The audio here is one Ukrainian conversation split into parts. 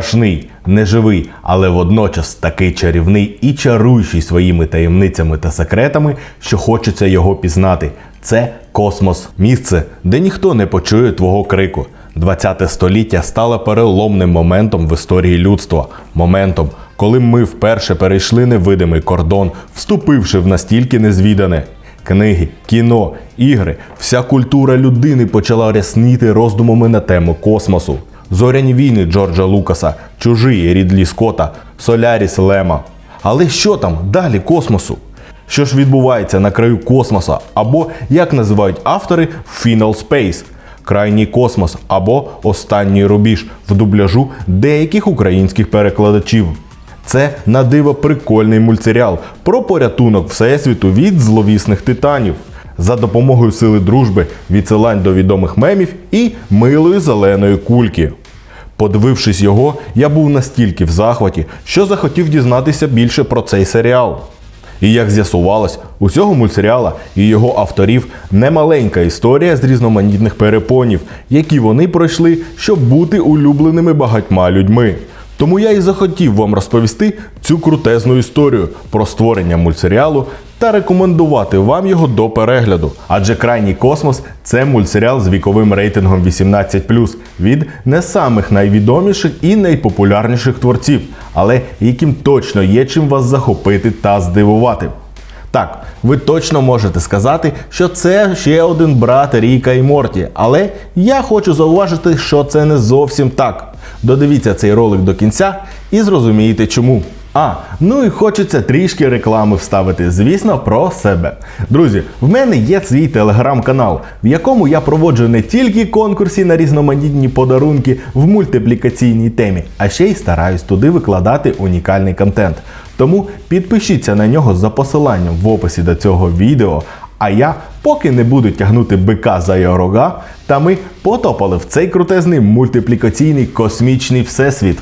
страшний, неживий, але водночас такий чарівний і чаруючий своїми таємницями та секретами, що хочеться його пізнати. Це космос, місце, де ніхто не почує твого крику. 20 століття стало переломним моментом в історії людства, моментом, коли ми вперше перейшли невидимий кордон, вступивши в настільки незвідане. Книги, кіно, ігри, вся культура людини почала рясніти роздумами на тему космосу. Зоряні війни Джорджа Лукаса, чужий Рідлі Скотта, Соляріс Лема. Але що там далі космосу? Що ж відбувається на краю космоса, або як називають автори Final Space – крайній космос або останній рубіж в дубляжу деяких українських перекладачів. Це на диво прикольний мультсеріал про порятунок Всесвіту від зловісних титанів. За допомогою сили дружби, відсилань до відомих мемів і милої зеленої кульки. Подивившись його, я був настільки в захваті, що захотів дізнатися більше про цей серіал. І як з'ясувалось, у цього мультсеріала і його авторів немаленька історія з різноманітних перепонів, які вони пройшли, щоб бути улюбленими багатьма людьми. Тому я і захотів вам розповісти цю крутезну історію про створення мультсеріалу та рекомендувати вам його до перегляду. Адже крайній космос це мультсеріал з віковим рейтингом 18+, від не самих найвідоміших і найпопулярніших творців, але яким точно є чим вас захопити та здивувати. Так, ви точно можете сказати, що це ще один брат Ріка і Морті, але я хочу зауважити, що це не зовсім так. Додивіться цей ролик до кінця і зрозумієте чому. А, ну і хочеться трішки реклами вставити, звісно, про себе. Друзі, в мене є свій телеграм-канал, в якому я проводжу не тільки конкурси на різноманітні подарунки в мультиплікаційній темі, а ще й стараюсь туди викладати унікальний контент. Тому підпишіться на нього за посиланням в описі до цього відео. А я поки не буду тягнути бика за його рога, та ми потопали в цей крутезний мультиплікаційний космічний всесвіт.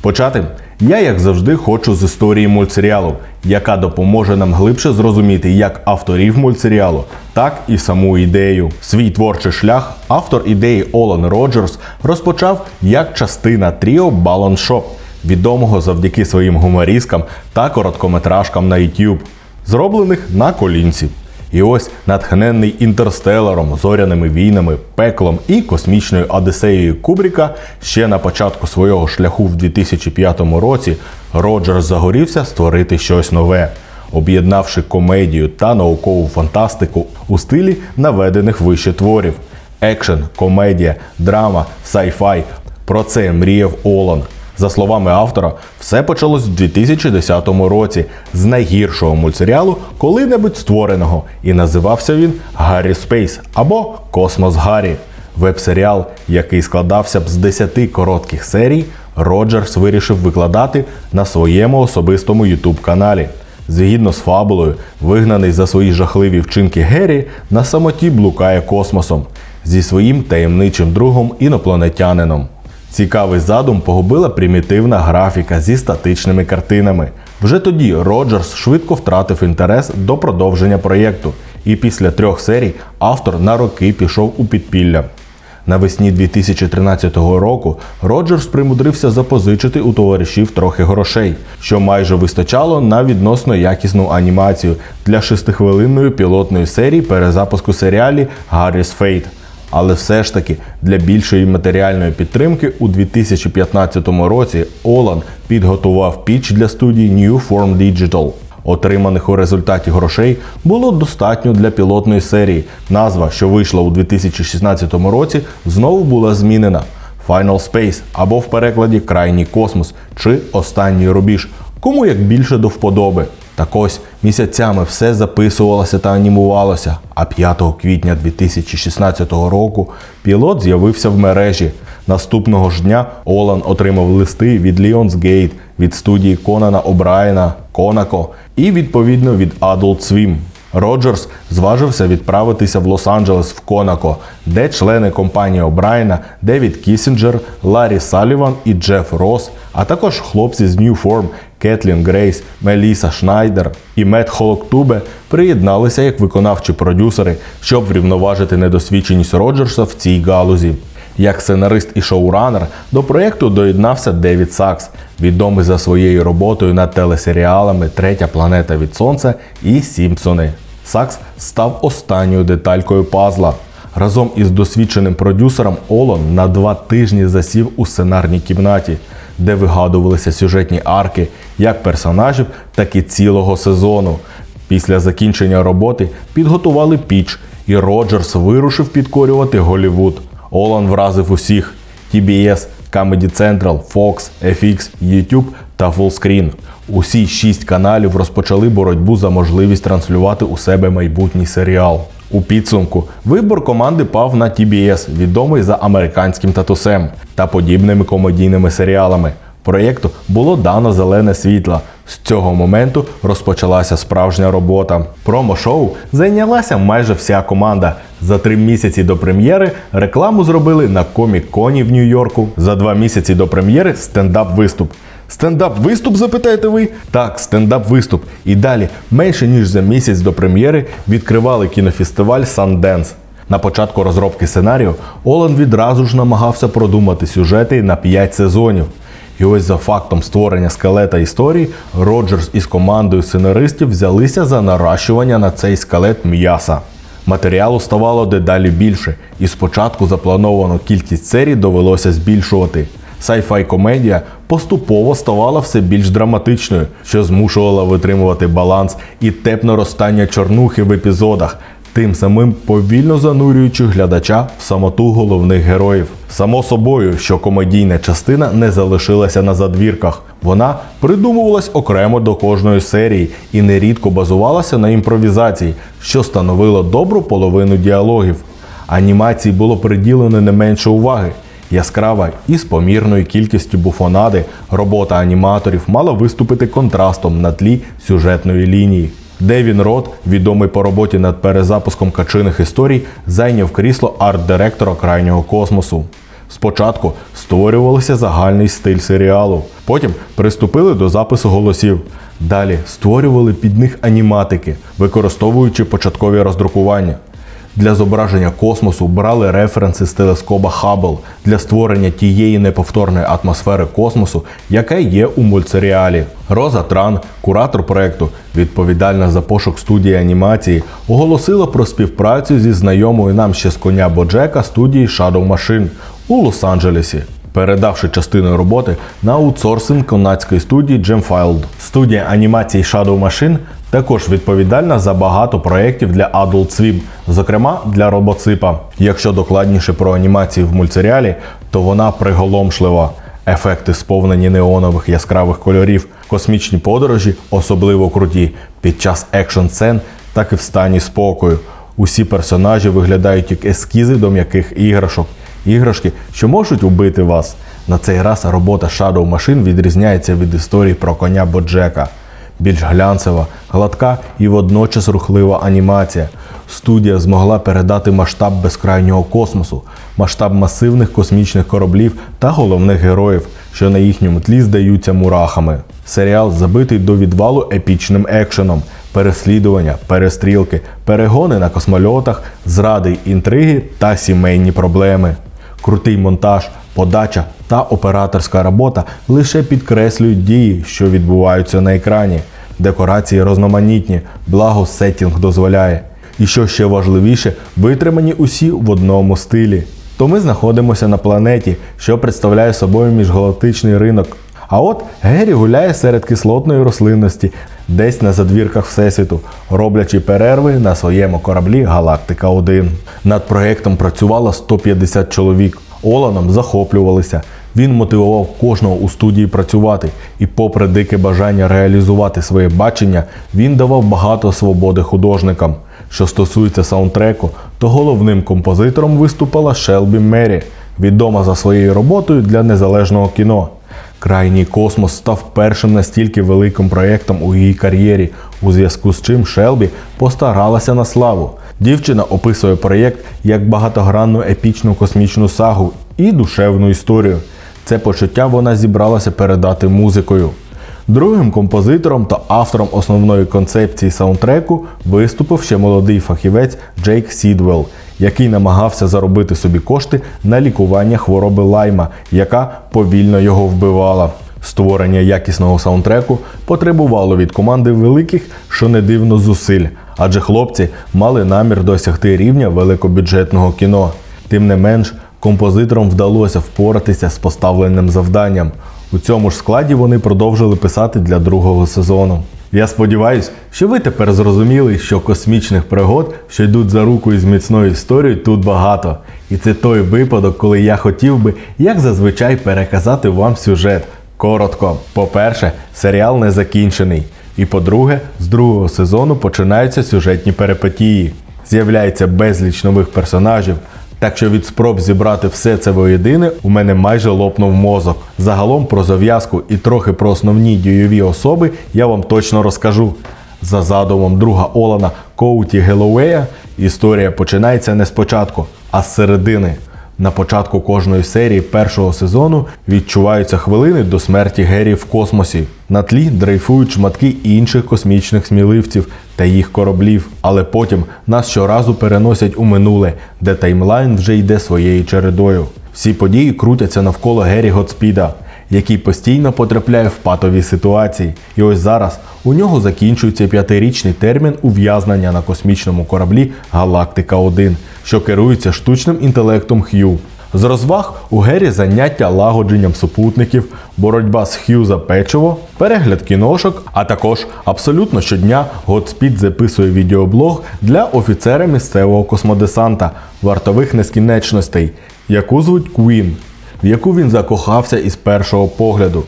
Почати я, як завжди, хочу з історії мультсеріалу, яка допоможе нам глибше зрозуміти як авторів мультсеріалу, так і саму ідею. Свій творчий шлях автор ідеї Олан Роджерс розпочав як частина тріо Balance Shop, відомого завдяки своїм гуморіскам та короткометражкам на YouTube, зроблених на колінці. І ось натхненний інтерстелером, зоряними війнами, пеклом і космічною одіссеєю Кубріка ще на початку свого шляху в 2005 році Роджерс загорівся створити щось нове, об'єднавши комедію та наукову фантастику у стилі наведених вище творів: екшен, комедія, драма, сайфай. Про це мріяв Олан. За словами автора, все почалось в 2010 році з найгіршого мультсеріалу, коли-небудь створеного, і називався він Гаррі Спейс або Космос Гаррі. Веб-серіал, який складався б з 10 коротких серій, Роджерс вирішив викладати на своєму особистому ютуб каналі. Згідно з фабулою, вигнаний за свої жахливі вчинки Геррі на самоті блукає космосом зі своїм таємничим другом інопланетянином. Цікавий задум погубила примітивна графіка зі статичними картинами. Вже тоді Роджерс швидко втратив інтерес до продовження проєкту, і після трьох серій автор на роки пішов у підпілля. Навесні 2013 року Роджерс примудрився запозичити у товаришів трохи грошей, що майже вистачало на відносно якісну анімацію для шестихвилинної пілотної серії перезапуску серіалі Гарріс Фейт. Але все ж таки для більшої матеріальної підтримки у 2015 році Олан підготував піч для студії New Form Digital. Отриманих у результаті грошей було достатньо для пілотної серії. Назва, що вийшла у 2016 році, знову була змінена. Final Space або в перекладі Крайній космос чи Останній рубіж. Кому як більше до вподоби. Так ось місяцями все записувалося та анімувалося. А 5 квітня 2016 року пілот з'явився в мережі. Наступного ж дня Олан отримав листи від Lionsgate, від студії Конана О'Брайена, Конако і відповідно від Adult Swim. Роджерс зважився відправитися в Лос-Анджелес в Конако, де члени компанії О'Брайена Девід Кісінджер, Ларі Саліван і Джеф Росс, а також хлопці з New Form Кетлін Грейс, Меліса Шнайдер і Мет Холоктубе приєдналися як виконавчі продюсери, щоб врівноважити недосвідченість Роджерса в цій галузі. Як сценарист і шоуранер до проєкту доєднався Девід Сакс, відомий за своєю роботою над телесеріалами Третя планета від Сонця і Сімпсони. Сакс став останньою деталькою пазла. Разом із досвідченим продюсером Олон на два тижні засів у сценарній кімнаті, де вигадувалися сюжетні арки як персонажів, так і цілого сезону. Після закінчення роботи підготували піч, і Роджерс вирушив підкорювати Голівуд. Олан вразив усіх: TBS, Comedy Central, Fox, FX, YouTube та Fullscreen. Усі шість каналів розпочали боротьбу за можливість транслювати у себе майбутній серіал. У підсумку вибор команди пав на TBS, відомий за американським татусем та подібними комедійними серіалами. Проєкту було дано зелене світло. З цього моменту розпочалася справжня робота. Промо-шоу зайнялася майже вся команда. За три місяці до прем'єри рекламу зробили на комік-коні в Нью-Йорку. За два місяці до прем'єри стендап-виступ. Стендап-виступ, запитаєте ви? Так, стендап-виступ. І далі, менше ніж за місяць до прем'єри, відкривали кінофестиваль Sundance. На початку розробки сценарію Олан відразу ж намагався продумати сюжети на 5 сезонів. І ось за фактом створення скелета історії Роджерс із командою сценаристів взялися за наращування на цей скелет м'яса. Матеріалу ставало дедалі більше, і спочатку заплановану кількість серій довелося збільшувати. Sci-fi комедія поступово ставала все більш драматичною, що змушувала витримувати баланс і тепне розстання чорнухи в епізодах, тим самим повільно занурюючи глядача в самоту головних героїв. Само собою, що комедійна частина не залишилася на задвірках. Вона придумувалась окремо до кожної серії і нерідко базувалася на імпровізації, що становило добру половину діалогів. Анімації було приділено не менше уваги. Яскрава і з помірною кількістю буфонади робота аніматорів мала виступити контрастом на тлі сюжетної лінії. Девін Рот, відомий по роботі над перезапуском качиних історій, зайняв крісло арт-директора крайнього космосу. Спочатку створювався загальний стиль серіалу, потім приступили до запису голосів. Далі створювали під них аніматики, використовуючи початкові роздрукування. Для зображення космосу брали референси з телескопа Хаббл для створення тієї неповторної атмосфери космосу, яка є у мультсеріалі. Роза Тран, куратор проекту, відповідальна за пошук студії анімації, оголосила про співпрацю зі знайомою нам ще з коня Боджека студії Shadow Machine у Лос-Анджелесі. Передавши частину роботи на аутсорсинг канадської студії Gemfiled. Студія анімації Shadow Machine також відповідальна за багато проєктів для Adult Swim, зокрема для робоципа. Якщо докладніше про анімацію в мультсеріалі, то вона приголомшлива. Ефекти сповнені неонових яскравих кольорів, космічні подорожі особливо круті під час екшн сцен, так і в стані спокою. Усі персонажі виглядають як ескізи до м'яких іграшок. Іграшки, що можуть убити вас. На цей раз робота Shadow Machine відрізняється від історії про коня Боджека. Більш глянцева, гладка і водночас рухлива анімація. Студія змогла передати масштаб безкрайнього космосу, масштаб масивних космічних кораблів та головних героїв, що на їхньому тлі здаються мурахами. Серіал забитий до відвалу епічним екшеном, переслідування, перестрілки, перегони на космольотах, зради, інтриги та сімейні проблеми. Крутий монтаж, подача та операторська робота лише підкреслюють дії, що відбуваються на екрані. Декорації розноманітні, благо сеттінг дозволяє. І що ще важливіше, витримані усі в одному стилі. То ми знаходимося на планеті, що представляє собою міжгалактичний ринок. А от Гері гуляє серед кислотної рослинності, десь на задвірках Всесвіту, роблячи перерви на своєму кораблі Галактика 1. Над проєктом працювало 150 чоловік. Оланом захоплювалися. Він мотивував кожного у студії працювати, і, попри дике бажання реалізувати своє бачення, він давав багато свободи художникам. Що стосується саундтреку, то головним композитором виступила Шелбі Мері, відома за своєю роботою для незалежного кіно. Крайній космос став першим настільки великим проєктом у її кар'єрі, у зв'язку з чим Шелбі постаралася на славу. Дівчина описує проєкт як багатогранну епічну космічну сагу і душевну історію. Це почуття вона зібралася передати музикою. Другим композитором та автором основної концепції саундтреку виступив ще молодий фахівець Джейк Сідвелл, який намагався заробити собі кошти на лікування хвороби лайма, яка повільно його вбивала. Створення якісного саундтреку потребувало від команди великих, що не дивно, зусиль, адже хлопці мали намір досягти рівня великобюджетного кіно. Тим не менш, композиторам вдалося впоратися з поставленим завданням. У цьому ж складі вони продовжили писати для другого сезону. Я сподіваюся, що ви тепер зрозуміли, що космічних пригод, що йдуть за руку із міцною історією, тут багато. І це той випадок, коли я хотів би, як зазвичай, переказати вам сюжет. Коротко. По-перше, серіал не закінчений. І по-друге, з другого сезону починаються сюжетні перипетії. З'являється безліч нових персонажів. Так що від спроб зібрати все це воєдине у мене майже лопнув мозок. Загалом про зав'язку і трохи про основні дійові особи я вам точно розкажу. За задумом друга Олана Коуті Геловея історія починається не спочатку, а з середини. На початку кожної серії першого сезону відчуваються хвилини до смерті Гері в космосі. На тлі дрейфують шматки інших космічних сміливців та їх кораблів. Але потім нас щоразу переносять у минуле, де таймлайн вже йде своєю чередою. Всі події крутяться навколо Гері Готспіда, який постійно потрапляє в патові ситуації. І ось зараз у нього закінчується п'ятирічний термін ув'язнення на космічному кораблі Галактика 1 що керується штучним інтелектом Х'ю. З розваг у Гері заняття лагодженням супутників, боротьба з Х'ю за печиво, перегляд кіношок, а також абсолютно щодня Годспід записує відеоблог для офіцера місцевого космодесанта вартових нескінченностей, яку звуть Куін, в яку він закохався із першого погляду.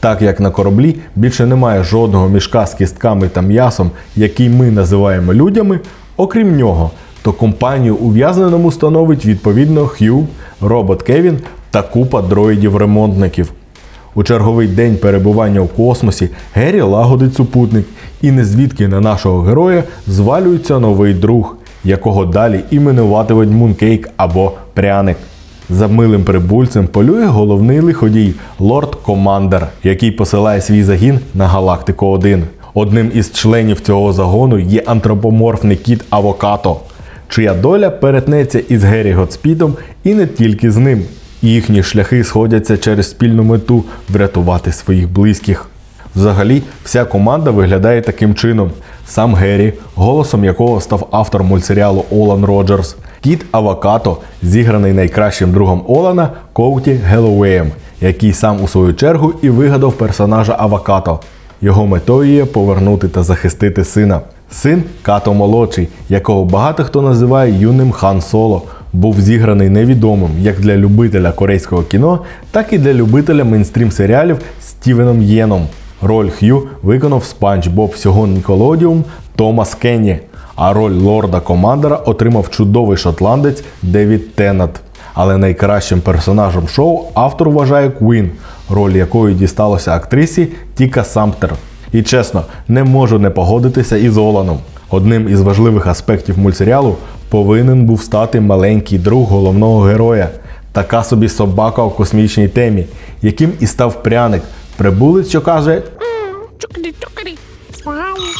Так як на кораблі більше немає жодного мішка з кістками та м'ясом, який ми називаємо людями, окрім нього то компанію ув'язненому становить відповідно Хью, робот Кевін та купа дроїдів-ремонтників. У черговий день перебування в космосі Геррі лагодить супутник, і незвідки на нашого героя звалюється новий друг, якого далі іменуватимуть Мункейк або Пряник. За милим прибульцем полює головний лиходій Лорд Командер, який посилає свій загін на Галактику 1. Одним із членів цього загону є антропоморфний кіт Авокато чия доля перетнеться із Геррі Готспідом і не тільки з ним. Їхні шляхи сходяться через спільну мету врятувати своїх близьких. Взагалі, вся команда виглядає таким чином: сам Геррі, голосом якого став автор мультсеріалу Олан Роджерс, кіт Авакато, зіграний найкращим другом Олана Коуті Геловеєм, який сам у свою чергу і вигадав персонажа Авакато. Його метою є повернути та захистити сина. Син Като молодший, якого багато хто називає юним хан Соло, був зіграний невідомим як для любителя корейського кіно, так і для любителя мейнстрім серіалів Стівеном Єном. Роль Х'ю виконав спанч Боб всього Ніколодіум Томас Кенні, а роль лорда Командера отримав чудовий шотландець Девід Теннет. Але найкращим персонажем шоу автор вважає Квін, роль якої дісталося актрисі Тіка Самптер. І чесно, не можу не погодитися із Оланом. Одним із важливих аспектів мультсеріалу повинен був стати маленький друг головного героя, така собі собака у космічній темі, яким і став пряник, прибулець, що каже.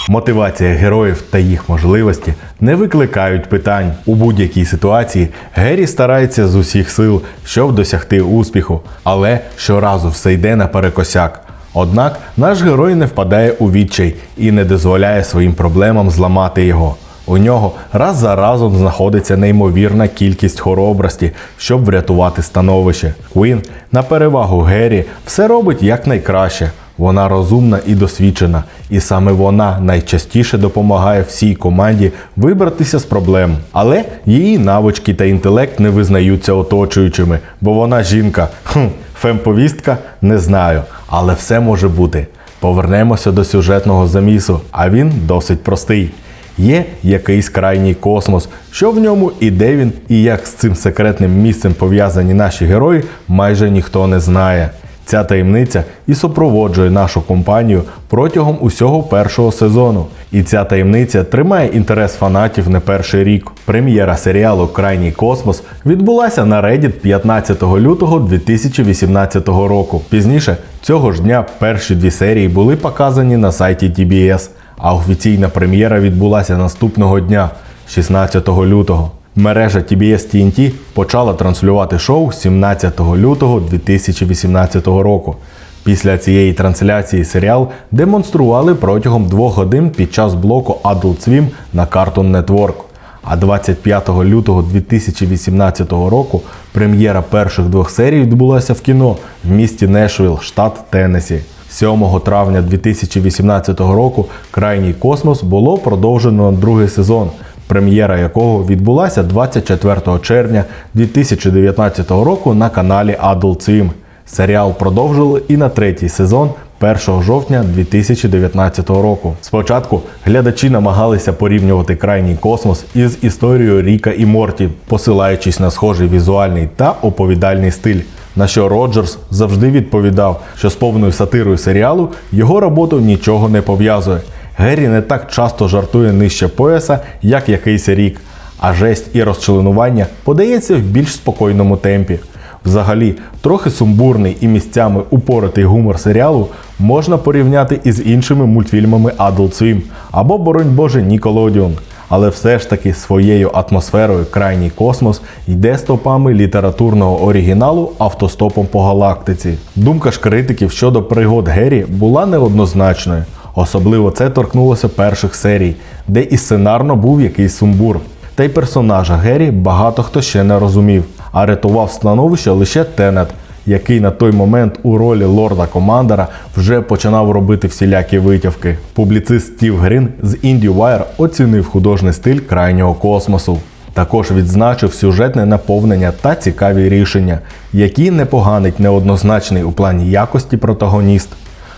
Мотивація героїв та їх можливості не викликають питань. У будь-якій ситуації Геррі старається з усіх сил, щоб досягти успіху, але щоразу все йде наперекосяк. Однак наш герой не впадає у відчай і не дозволяє своїм проблемам зламати його. У нього раз за разом знаходиться неймовірна кількість хоробрості, щоб врятувати становище. Квін на перевагу Геррі все робить якнайкраще. Вона розумна і досвідчена, і саме вона найчастіше допомагає всій команді вибратися з проблем. Але її навички та інтелект не визнаються оточуючими, бо вона жінка. Хм, Фемповістка не знаю, але все може бути. Повернемося до сюжетного замісу, а він досить простий. Є якийсь крайній космос, що в ньому і де він, і як з цим секретним місцем пов'язані наші герої, майже ніхто не знає. Ця таємниця і супроводжує нашу компанію протягом усього першого сезону. І ця таємниця тримає інтерес фанатів не перший рік. Прем'єра серіалу Крайній космос відбулася на Reddit 15 лютого 2018 року. Пізніше цього ж дня перші дві серії були показані на сайті TBS, а офіційна прем'єра відбулася наступного дня, 16 лютого. Мережа TBS TNT почала транслювати шоу 17 лютого 2018 року. Після цієї трансляції серіал демонстрували протягом двох годин під час блоку Adult Swim на Cartoon Network. А 25 лютого 2018 року прем'єра перших двох серій відбулася в кіно в місті Нешвіл, штат Теннесі. 7 травня 2018 року Крайній космос було продовжено на другий сезон, прем'єра якого відбулася 24 червня 2019 року на каналі Adult. Серіал продовжили і на третій сезон 1 жовтня 2019 року. Спочатку глядачі намагалися порівнювати крайній космос із історією Ріка і Морті, посилаючись на схожий візуальний та оповідальний стиль. На що Роджерс завжди відповідав, що з повною сатирою серіалу його роботу нічого не пов'язує. Геррі не так часто жартує нижче пояса, як якийсь рік, а жесть і розчленування подається в більш спокійному темпі. Взагалі, трохи сумбурний і місцями упоротий гумор серіалу можна порівняти із іншими мультфільмами Adult Swim або, боронь Боже, Nickelodeon. Але все ж таки своєю атмосферою крайній космос йде стопами літературного оригіналу автостопом по галактиці. Думка ж критиків щодо пригод Геррі була неоднозначною. Особливо це торкнулося перших серій, де і сценарно був якийсь сумбур. Та й персонажа Геррі багато хто ще не розумів, а рятував становище лише Тенет, який на той момент у ролі лорда командера вже починав робити всілякі витівки. Публіцист Стів Грін з IndieWire оцінив художній стиль крайнього космосу. Також відзначив сюжетне наповнення та цікаві рішення, які не поганить неоднозначний у плані якості протагоніст.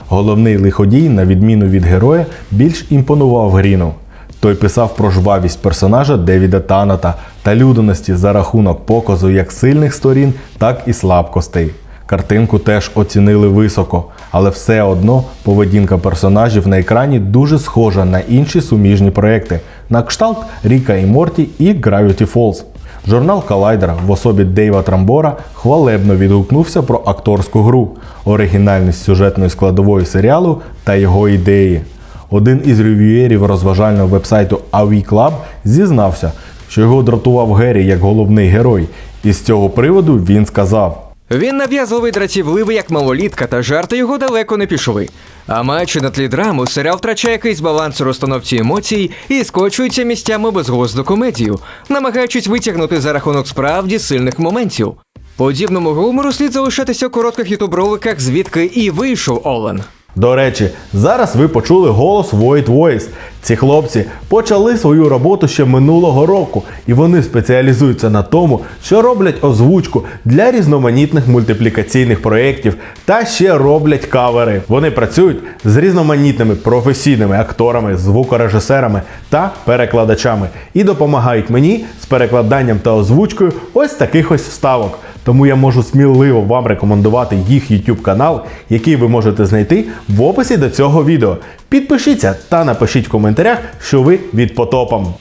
Головний лиходій, на відміну від героя, більш імпонував Гріну. Той писав про жвавість персонажа Девіда Таната та людяності за рахунок показу як сильних сторін, так і слабкостей. Картинку теж оцінили високо, але все одно поведінка персонажів на екрані дуже схожа на інші суміжні проекти, на кшталт Ріка і Морті і Gravity Falls. Журнал Калайдера в особі Дейва Трамбора хвалебно відгукнувся про акторську гру, оригінальність сюжетної складової серіалу та його ідеї. Один із рев'юєрів розважального вебсайту AV Club зізнався, що його дратував Геррі як головний герой, і з цього приводу він сказав. Він нав'язливий дратівливий як малолітка, та жарти його далеко не пішли. А маючи на тлі драму, серіал втрачає якийсь баланс у розстановці емоцій і скочується місцями безглузду комедію, намагаючись витягнути за рахунок справді сильних моментів. Подібному гумору слід залишатися у коротких ютуб-роликах, звідки і вийшов Олен. До речі, зараз ви почули голос Void Voice. Ці хлопці почали свою роботу ще минулого року, і вони спеціалізуються на тому, що роблять озвучку для різноманітних мультиплікаційних проєктів та ще роблять кавери. Вони працюють з різноманітними професійними акторами, звукорежисерами та перекладачами і допомагають мені з перекладанням та озвучкою ось таких ось вставок. Тому я можу сміливо вам рекомендувати їх YouTube канал, який ви можете знайти в описі до цього відео. Підпишіться та напишіть в коментарях, що ви від потопом.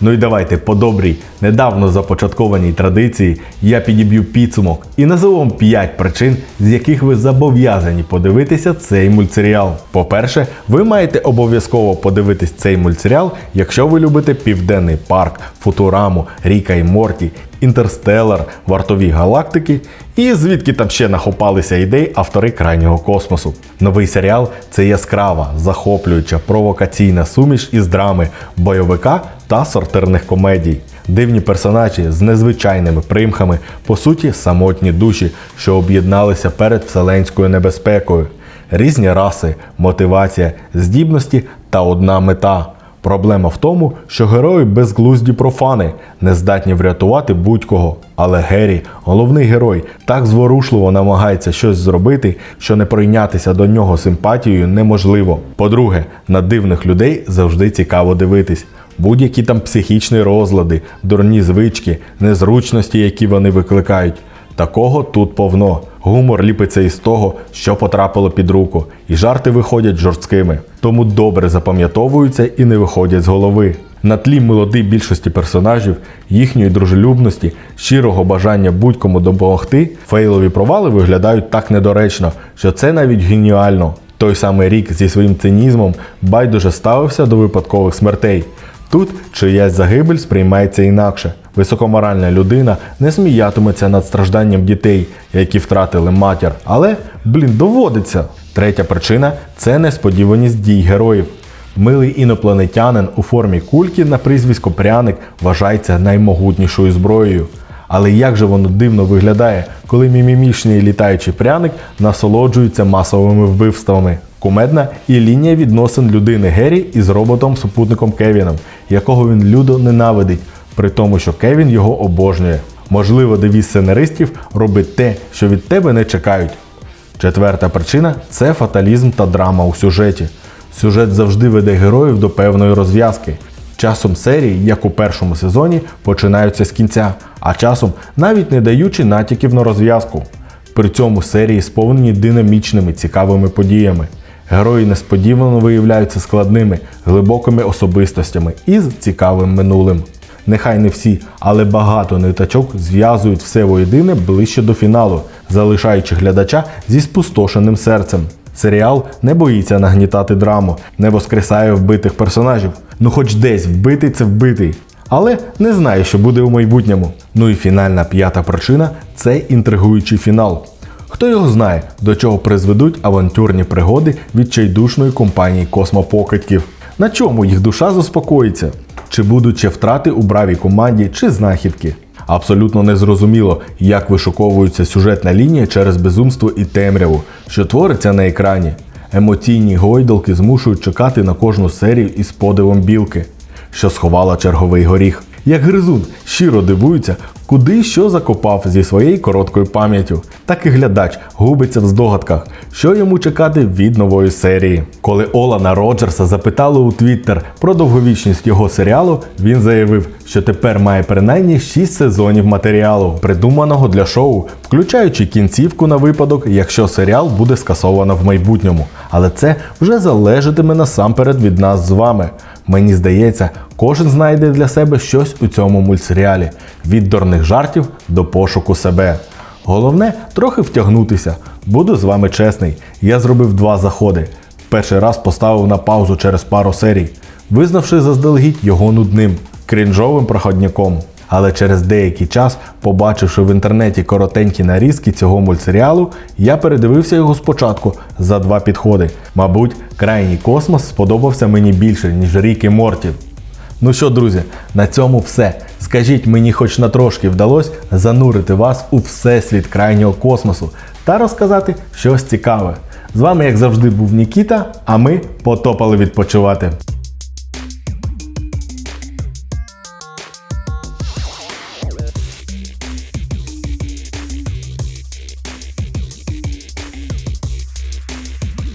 Ну і давайте по добрій, недавно започаткованій традиції я підіб'ю підсумок і назову вам 5 причин, з яких ви зобов'язані подивитися цей мультсеріал. По-перше, ви маєте обов'язково подивитись цей мультсеріал, якщо ви любите Південний парк, Футураму, Ріка і Морті, Інтерстелар, Вартові галактики і звідки там ще нахопалися ідей автори крайнього космосу. Новий серіал це яскрава, захоплююча, провокаційна суміш із драми, бойовика та сортирних комедій. Дивні персонажі з незвичайними примхами, по суті, самотні душі, що об'єдналися перед вселенською небезпекою, різні раси, мотивація, здібності та одна мета. Проблема в тому, що герої безглузді профани, не здатні врятувати будь-кого. Але Геррі, головний герой, так зворушливо намагається щось зробити, що не прийнятися до нього симпатією неможливо. По-друге, на дивних людей завжди цікаво дивитись. Будь-які там психічні розлади, дурні звички, незручності, які вони викликають. Такого тут повно. Гумор ліпиться із того, що потрапило під руку, і жарти виходять жорсткими, тому добре запам'ятовуються і не виходять з голови. На тлі мелодий більшості персонажів, їхньої дружелюбності, щирого бажання будь-кому допомогти, фейлові провали виглядають так недоречно, що це навіть геніально. Той самий рік зі своїм цинізмом байдуже ставився до випадкових смертей. Тут чиясь загибель сприймається інакше. Високоморальна людина не сміятиметься над стражданням дітей, які втратили матір, але, блін, доводиться. Третя причина це несподіваність дій героїв. Милий інопланетянин у формі кульки на прізвисько пряник вважається наймогутнішою зброєю. Але як же воно дивно виглядає, коли мімімішний літаючий пряник насолоджується масовими вбивствами. Кумедна і лінія відносин людини Геррі із роботом-супутником Кевіном, якого він люто ненавидить, при тому, що Кевін його обожнює. Можливо, девіз сценаристів робить те, що від тебе не чекають. Четверта причина це фаталізм та драма у сюжеті. Сюжет завжди веде героїв до певної розв'язки. Часом серії, як у першому сезоні, починаються з кінця, а часом навіть не даючи натяків на розв'язку. При цьому серії сповнені динамічними, цікавими подіями. Герої несподівано виявляються складними, глибокими особистостями із цікавим минулим. Нехай не всі, але багато ниточок зв'язують все воєдине ближче до фіналу, залишаючи глядача зі спустошеним серцем. Серіал не боїться нагнітати драму, не воскресає вбитих персонажів. Ну, хоч десь вбитий це вбитий. Але не знає, що буде у майбутньому. Ну і фінальна п'ята причина це інтригуючий фінал. Хто його знає, до чого призведуть авантюрні пригоди відчайдушної компанії космопокидьків. На чому їх душа заспокоїться? Чи будуть ще втрати у бравій команді, чи знахідки? Абсолютно незрозуміло, як вишуковується сюжетна лінія через безумство і темряву, що твориться на екрані. Емоційні гойдалки змушують чекати на кожну серію із подивом білки, що сховала черговий горіх. Як гризун щиро дивується, куди що закопав зі своєю короткою пам'яттю. Так і глядач губиться в здогадках, що йому чекати від нової серії. Коли Олана Роджерса запитали у Твіттер про довговічність його серіалу, він заявив, що тепер має принаймні 6 сезонів матеріалу, придуманого для шоу, включаючи кінцівку на випадок, якщо серіал буде скасовано в майбутньому. Але це вже залежатиме насамперед від нас з вами. Мені здається, кожен знайде для себе щось у цьому мультсеріалі від дурних жартів до пошуку себе. Головне трохи втягнутися. Буду з вами чесний. Я зробив два заходи. Перший раз поставив на паузу через пару серій, визнавши заздалегідь його нудним, крінжовим проходняком. Але через деякий час, побачивши в інтернеті коротенькі нарізки цього мультсеріалу, я передивився його спочатку за два підходи. Мабуть, крайній космос сподобався мені більше, ніж Рік і Морті. Ну що, друзі, на цьому все. Скажіть, мені хоч на трошки вдалося занурити вас у всесвіт крайнього космосу та розказати щось цікаве. З вами, як завжди, був Нікіта, а ми потопали відпочивати.